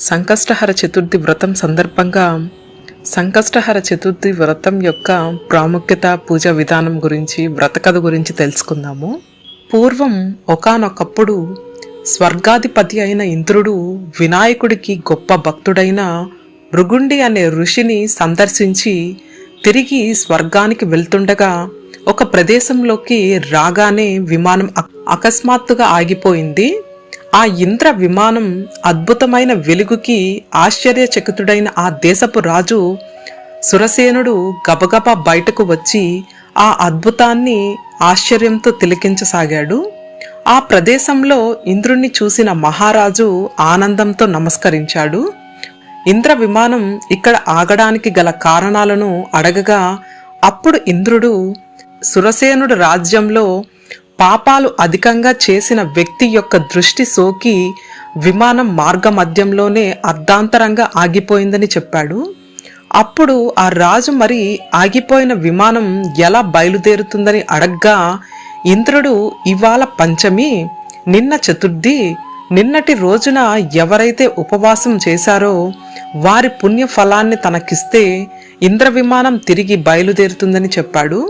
సంకష్టహర చతుర్థి వ్రతం సందర్భంగా సంకష్టహర చతుర్థి వ్రతం యొక్క ప్రాముఖ్యత పూజ విధానం గురించి వ్రత కథ గురించి తెలుసుకుందాము. పూర్వం ఒకానొకప్పుడు స్వర్గాధిపతి అయిన ఇంద్రుడు వినాయకుడికి గొప్ప భక్తుడైన భృగుండి అనే ఋషిని సందర్శించి తిరిగి స్వర్గానికి వెళ్తుండగా ఒక ప్రదేశంలోకి రాగానే విమానం అకస్మాత్తుగా ఆగిపోయింది. ఆ ఇంద్ర విమానం అద్భుతమైన వెలుగుకి ఆశ్చర్యచకితుడైన ఆ దేశపు రాజు సురసేనుడు గబగబా బయటకు వచ్చి ఆ అద్భుతాన్ని ఆశ్చర్యంతో తిలకించసాగాడు. ఆ ప్రదేశంలో ఇంద్రుణ్ణి చూసిన మహారాజు ఆనందంతో నమస్కరించాడు. ఇంద్ర విమానం ఇక్కడ ఆగడానికి గల కారణాలను అడగగా అప్పుడు ఇంద్రుడు సురసేనుడు రాజ్యంలో పాపాలు అధికంగా చేసిన వ్యక్తి యొక్క దృష్టి సోకి విమానం మార్గ మధ్యంలోనే అర్ధాంతరంగా ఆగిపోయిందని చెప్పాడు. అప్పుడు ఆ రాజు మరి ఆగిపోయిన విమానం ఎలా బయలుదేరుతుందని అడగ్గా ఇంద్రుడు ఇవాళ పంచమి నిన్న చతుర్థి నిన్నటి రోజున ఎవరైతే ఉపవాసం చేశారో వారి పుణ్య ఫలాన్ని తనకిస్తే ఇంద్ర విమానం తిరిగి బయలుదేరుతుందని చెప్పాడు.